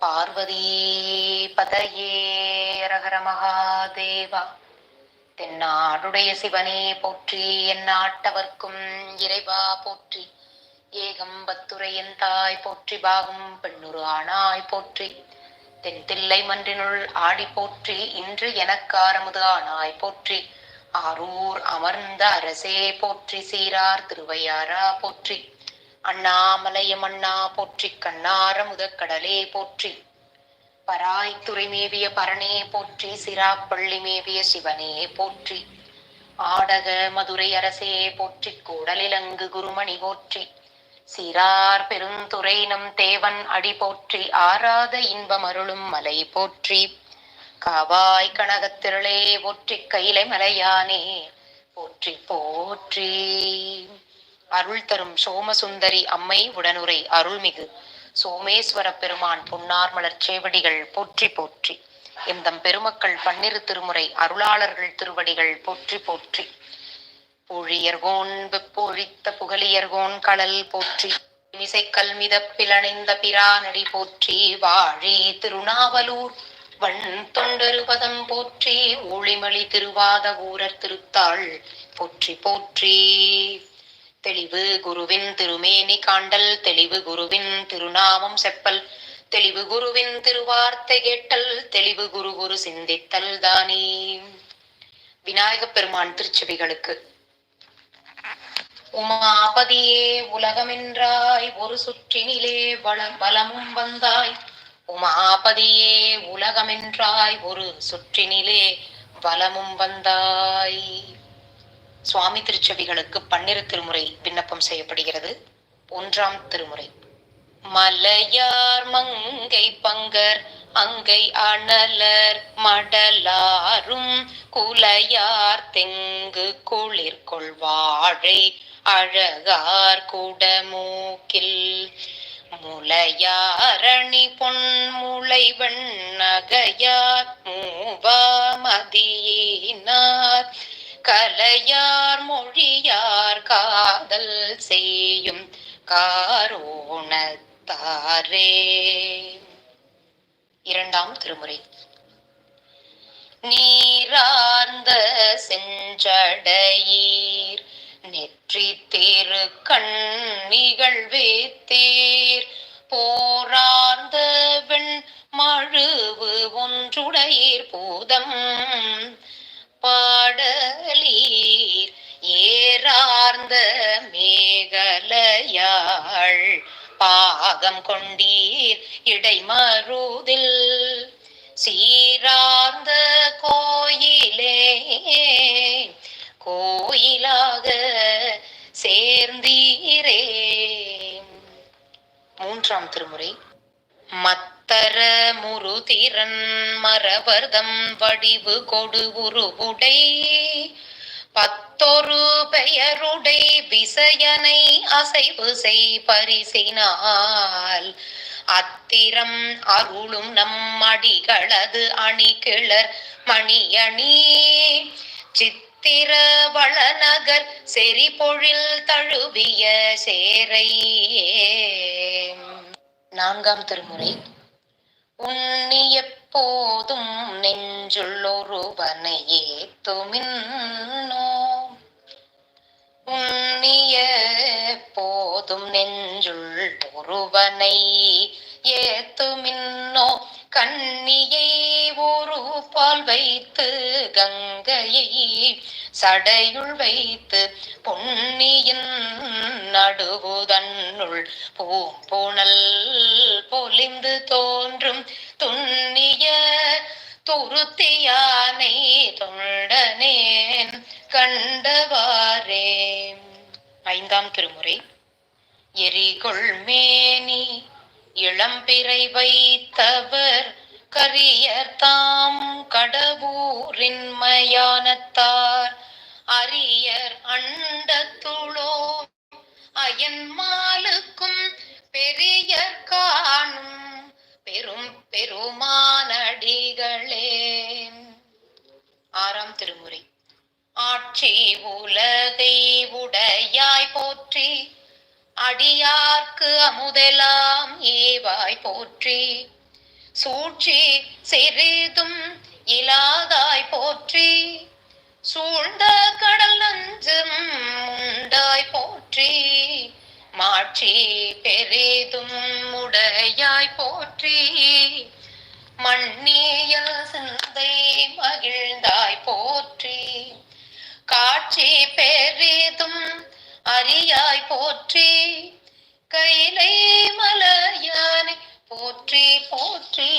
பார்வதீபதையே ரகர மகாதேவா. தென்னாடுடைய சிவனே போற்றி எந்நாட்டவர்க்கும் இறைவா போற்றி. ஏகம்பத்துரையன் தாய் போற்றி பாகம் பெண்ணுரு ஆனாய் போற்றி. தென் தில்லை மன்றினுள் ஆடி போற்றி இன்று எனக்காரமுது ஆனாய் போற்றி. ஆரூர் அமர்ந்த அரசே போற்றி சீரார் திருவையாரா போற்றி. அண்ணாமலையம் அண்ணா போற்றி கண்ணார முதற்கடலே போற்றி. பராய்த்துறை மேவிய பரணே போற்றி சிராப்பள்ளி மேவிய சிவனே போற்றி. ஆடக மதுரை அரசே போற்றி கூடலிலங்கு குருமணி போற்றி. சிறார் பெருந்துறை நம் தேவன் அடி போற்றி ஆராத இன்பம் அருளும் மலை போற்றி. காவாய் கனகத்திரளே போற்றி கைலை மலையானே போற்றி போற்றி. அருள் தரும் சோமசுந்தரி அம்மை உடனுரை அருள்மிகு. சோமேஸ்வர பெருமான் பொன்னார் மலர் சேவடிகள் போற்றி போற்றி. எந்தம் பெருமக்கள் பன்னிரு திருமுறை அருளாளர்கள் திருவடிகள் போற்றி போற்றி. பொழியர்கோன் வெப்பொழித்த புகழியர்கோன் கடல் போற்றி. மிசைக்கல் மிதப்பிலணைந்த பிரானடி போற்றி. வாழி திருநாவலூர் வண் தொண்டருபதம் போற்றி. ஒளிமளி திருவாத ஊரர் திருத்தாள் போற்றி போற்றி. தெளிவு குருவின் திருமேனி காண்டல் தெளிவு குருவின் திருநாமம் செப்பல் தெளிவு குருவின் திருவார்த்தை கேட்டல் தெளிவு குரு குரு சிந்தித்தல் தானே. விநாயகப் பெருமான் திருச்செவிகளுக்கு. உமாபதியே உலகமென்றாய் ஒரு சுற்றினிலே வள பலமும் வந்தாய். உமாபதியே உலகமென்றாய் ஒரு சுற்றினிலே வலமும் வந்தாய். சுவாமி திருச்செவிகளுக்கு பன்னிரு திருமுறை விண்ணப்பம் செய்யப்படுகிறது. ஒன்றாம் திருமுறை. மலையார் மங்கை பங்கர் அங்கை அனலர் மடலாரும் குலையார் தெங்கு குளிர்கொள் வாழை அழகார் குடமூக்கில். முளையாரணி பொன்முளை வெண்ணகையார் வண்ணகையார் கலையார் மொழியார் காதல் செய்யும் காரோணத்தாரே. இரண்டாம் திருமுறை. நீரார்ந்த செஞ்சடையீர் நெற்றி தேரு கண்ணிகள் வேத்தேர். போரார்ந்த வெண் மழுவு ஒன்றுடையீர் பூதம் ஏறார்ந்த மேகலையாள். பாகம் கொண்டீர் இடைமருதில். சீரார்ந்த கோயிலே கோயிலாக சேர்ந்தீரே. மூன்றாம் திருமுறை. மத்தர முருதிரன் மரவர்தம் வடிவு கொடு உருவுடை பத்தொரு பெயருடை விசயனை அசைவு செய் பரிசினால். அத்திரம் அருளும் நம் அடிகளது அணி கிளர் மணியணி. சித்திர வளநகர் செறிபொழில் தழுவிய சேரை. நான்காம் திருமுறை. உன்னி எப்போதும் நெஞ்சுள்ளொருவனையே துமின்னோ புண்ணிய போதும் நெஞ்சுள் ஒருவனை ஏத்துமின்னோ. கண்ணியை ஒரு பால் வைத்து கங்கையை சடையுள் வைத்து பொன்னியின் நடுவுதன்னுள் பூம்புணல் பொலிந்து தோன்றும் துண்ணிய துருத்தியானை தொண்டனேன் கண்டவாரே ஐந்தாம் திருமுறை. எரிகொள் மேனி இளம்பிறை வைத்தவர் கரியர் தாம் கடவுரின் மயானத்தார். அரியர் அண்டத்துளோ அயன்மாலுக்கும் பெரியர் காணும். பெரும் பெருமானடிகளே ஆறாம் திருமுறை. ஆட்சி உலகை போற்றி. அடியார்க்கு அமுதெல்லாம் ஏவாய் போற்றி. சூழ்ச்சி சிறிதும் இலாதாய் போற்றி. சூழ்ந்த கடல் நஞ்சும் உண்டாய் போற்றி. மாற்றி பெரிதும் உடையாய் போற்றி. மண்ணிய சிந்தை மகிழ்ந்தாய் போற்றி. காட்சி பெரிதும் அரியாய் போற்றி கைலை மலையானை போற்றி போற்றி.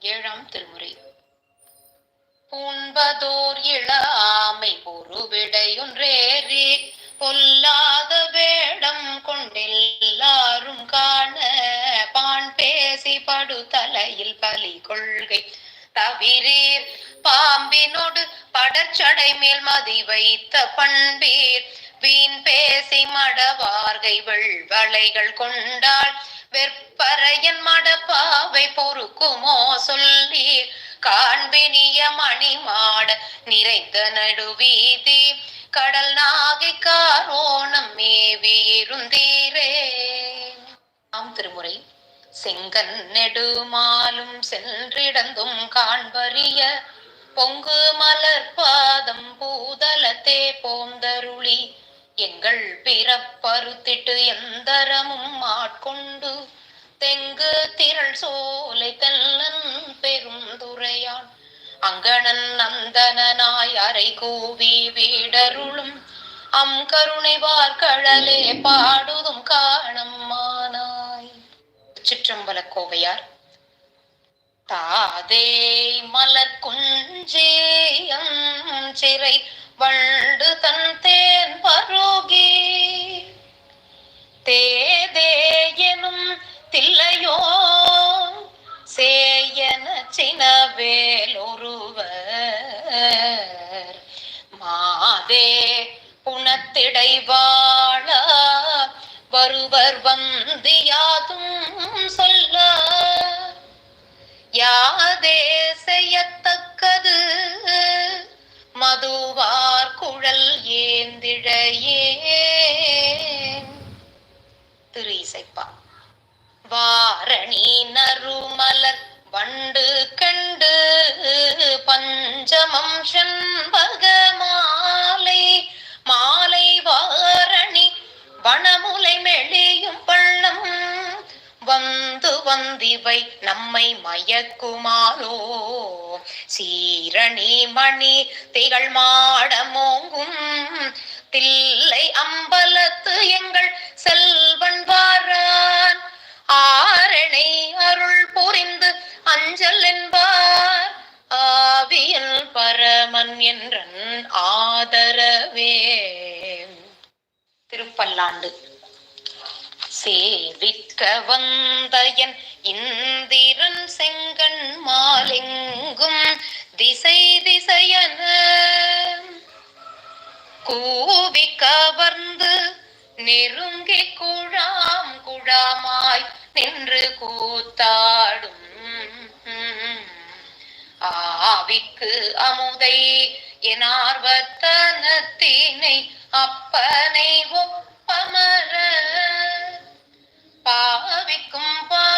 ஏழாம் திருமுறை. பூண்பதோர் இளாமை பொறுவிடையொன்றேறி பொல்லாத வேடம் கொண்டெல்லாரும் காண பான் பேசி படுதலையில் பலி கொள்கை. தவிரீர். பாம்பினோடு படச்சடை மேல் மதி வைத்த பண்பீர். வீண் பேசி மடவார்கை வெள்வளைகள் கொண்டாள். வெற்பறையன் மடப்பாவை பொறுக்குமோ சொல்லீர் காண்பினிய மணி மாட நிறைந்த நடுவீதி. கடல் நாகை காரோணம் மேவி இருந்தீரே செங்கன் நெடுமாலும் சென்றிடந்தும் காண்பறிய பொங்கு மலர் பாதம் பூதலத்தே போந்தருளி. எங்கள் பிறப்பருத்திட்டு எந்தரமும் ஆட்கொண்டு தெங்கு திரள் சோலை தெல்லன் பெருந்துரையான் அங்கணன் நந்தனாய் அரை கூவி வீடருளும். அம் கருணை வார்கழலே பாடுதும் காணம்மான சிற்றம்பல கோவையார் தாதே மலர் குஞ்சேயம் சிறை வண்டு தன் தேன் பருகி. தேதே எனும் தில்லையோ சேயன சினவேலொருவர் மாதே புனத்திடைவா வருவர் வந்து யாதும் சொல்ல யாதே செய்யத்தக்கது? மதுவார் குழல் ஏந்திழையே. திரு இசைப்பா வாரணி நறுமலர் வண்டு கண்டு பஞ்சமம் செண்பக இவை நம்மை மயக்குமாரோ? சீரணி மணி திகழ் மாடமோங்கும் தில்லை அம்பலத்து எங்கள் செல்வன் வாரான். ஆரணை அருள் புரிந்து அஞ்சல் என்பார். ஆவியல் பரமன் என்றன் ஆதரவே. திருப்பல்லாண்டு. சேவிக்க வந்த என் இந்திரன் செங்கண் மாலிங்கும் திசை திசையன. கூவி கவர்ந்து நெருங்கி குழாம் குழாமாய் நின்று கூத்தாடும். ஆவிக்கு அமுதை என் ஆர்வத்தனத்தினை அப்பனை ஒப்பமர. பாவிக்கும் பா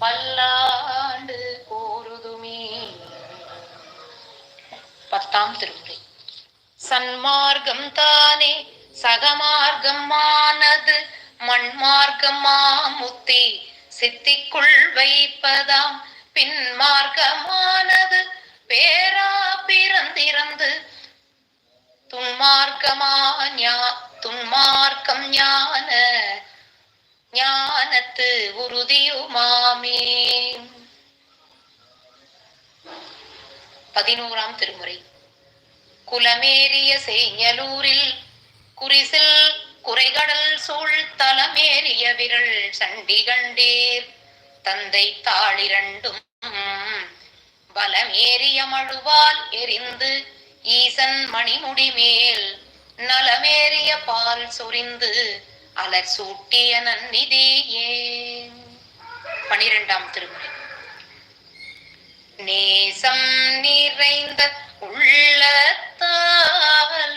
பல்லாண்டு கூறுதுமே பத்தாம் திருமுறை. சன்மார்க்கம் தானே சகமார்க்கமானது மண்மார்க்கமா முத்தி சித்திக்குள் வைப்பதாம் பின்மார்க்கமானது பேரா பிறந்திறந்து. துன்மார்க்கமா துன்மார்க்கம் ஞான ஞானத்து உறுதியுமாமே. பதினோராம் திருமுறை. குலமேறிய செய்யலூரில் குறிசில் குறைகடல் சூழ் தலமேறிய விரல் சண்டி கண்டீர் தந்தை தாளிரண்டும் பலமேறிய மழுவால் எரிந்து ஈசன் மணிமுடி மேல் நலமேறிய பால் சொரிந்து அலர் சூட்டிய நன்னிதியே பனிரெண்டாம் திருமுறை. நேசம் நிறைந்த உள்ளத்தால்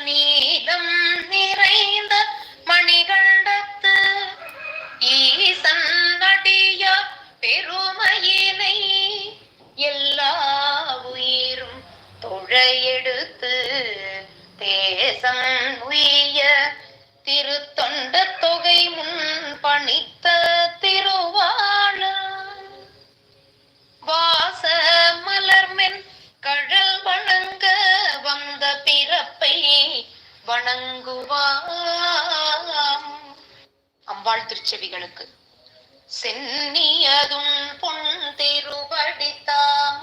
நீதம் நிறைந்த மணிகண்டத்து ஈசன் நடிய பெருமையினை எல்லா உயிரும் தொழையெடுத்து தேசம் உய திருத்தொண்ட தொகை முன் பணித்த திருவாளர். வாச மலர்மென் கழல் வணங்க வந்த பிறப்பை வணங்குவாம். அம்பாள் திருச்செவிகளுக்கு. சென்னியதும் பொன் திருவடித்தாம்.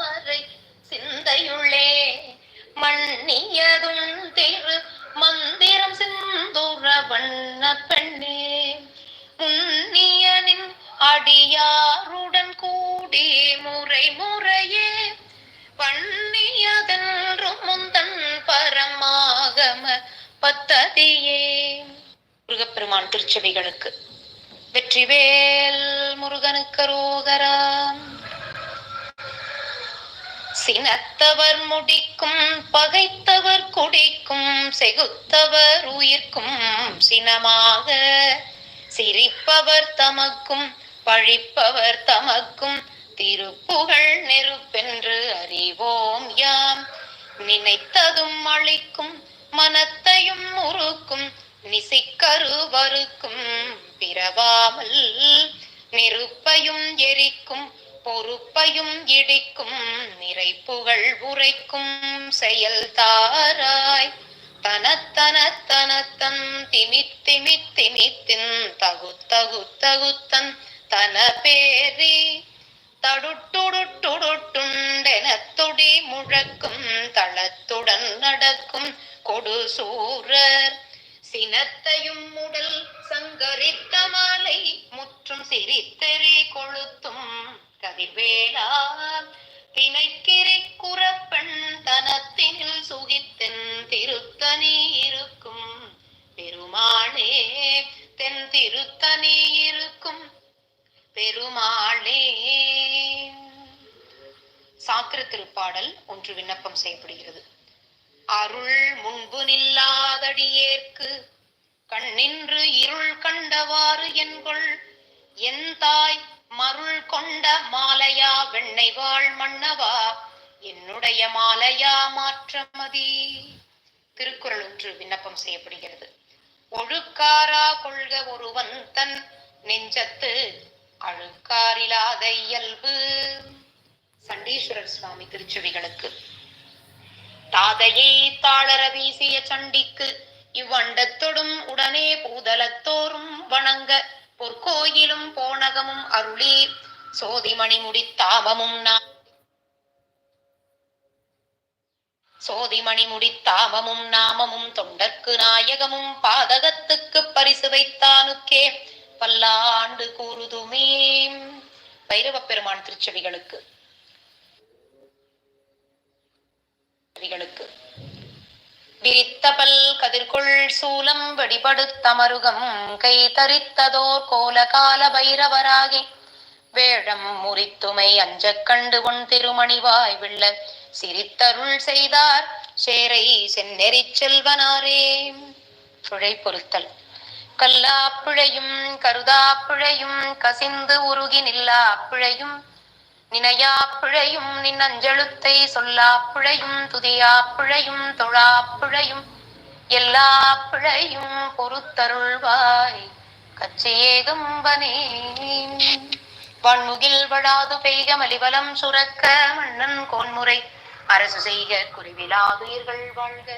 முருகப்பெருமான் திருச்செவிகளுக்கு வெற்றிவேல் முருகனுக்கரோகராம் சினத்தவர் முடிக்கும் பகைத்தவர் குடிக்கும் செகுத்தவர் உயிர்க்கும் சினமாக. சிரிப்பவர் தமக்கும் பழிப்பவர் தமக்கும் திருப்புகழ் நெருப்பென்று அறிவோம் யாம். நினைத்ததும் அழிக்கும் மனத்தையும் முறுக்கும் நிசிக்கருவருக்கும் பிறவாமல் நெருப்பையும் எரிக்கும் பொறுப்பையும் இடிக்கும் நிறை புகழ் உரைக்கும் செயல் தாராய். தனத்தனத்தனத்தன் தனத்தன் திமித்தின் தகு தகு தகுத்தன் தன பேரி தடுட்டுடுட்டுடுட்டுண்டென துடி முழக்கும் தளத்துடன் நடக்கும் கொடு சூரர் சினத்தையும் உடல் சங்கரித்த மாலை முற்றும் சிரித்தெறி கொளுத்தும் கதிர்வேலா. திணைக்கிரை குறப்பெண் தனத்தினில் சுகித்தென் திருத்தனி இருக்கும். பெருமாளே தென் திருத்தனி இருக்கும். பெருமாளே. சாக்கிர திருப்பாடல் ஒன்று விண்ணப்பம் செய்யப்படுகிறது. அருள் முன்பு நில்லாதடியேற்கு கண்ணின்று இருள் கண்டவாறு என்கொள் என் தாய் மருள் கொண்ட மாலையா வெண்ணை வாழ் மன்னவா என்னுடைய மாலையா மாற்றமதி. திருக்குறள் ஒன்று விண்ணப்பம் செய்யப்படுகிறது. ஒழுக்காரா கொள்க ஒருவன் தன் நெஞ்சத்து அழுக்காரிலாத இயல்பு. சண்டீஸ்வரர் சுவாமி திருச்செவிகளுக்கு. தாதையை தாளர வீசிய சண்டிக்கு இவ்வண்டத்தொடும் உடனே பூதலத்தோறும் வணங்க பொற்கோயிலும் போனகமும் அருளி. சோதிமணி முடித்தாமமும் சோதிமணி முடித்தாமமும் நாமமும் தொண்டர்க்கு நாயகமும் பாதகத்துக்கு பரிசு வைத்தானுக்கே. பல்லாண்டு கூறுதுமே. பைரவ பெருமான் திருச்செவிகளுக்கு. செவிகளுக்கு விரித்தபல் கதிர்கொள் சூலம் வெடிபடுத்த மருகம் கை தரித்ததோர் கோல கால பைரவராகி. வேடம் முறித்துமை அஞ்சக் கண்டு உன் திருமணிவாய் விள்ள சிரித்தருள் செய்தார் சேரை செந்நெறிச் செல்வனாரே. சுழை பொருத்தல். கல்லாப்பிழையும் கருதாப்பிழையும் கசிந்து உருகி நில்லாப்பிழையும் நினையாப்பிழையும் நின் அஞ்செழுத்தை பிழையும் தொழா பிழையும் எல்லா பிழையும் பொறுத்தருள்வாய் கச்சேகம்பனே வான்முகில் வடாது பெய்க மலிவலம் சுரக்க மன்னன் கோன்முறை. அரசு செய்க குருவிலாதுயிர்கள் வாழ்க.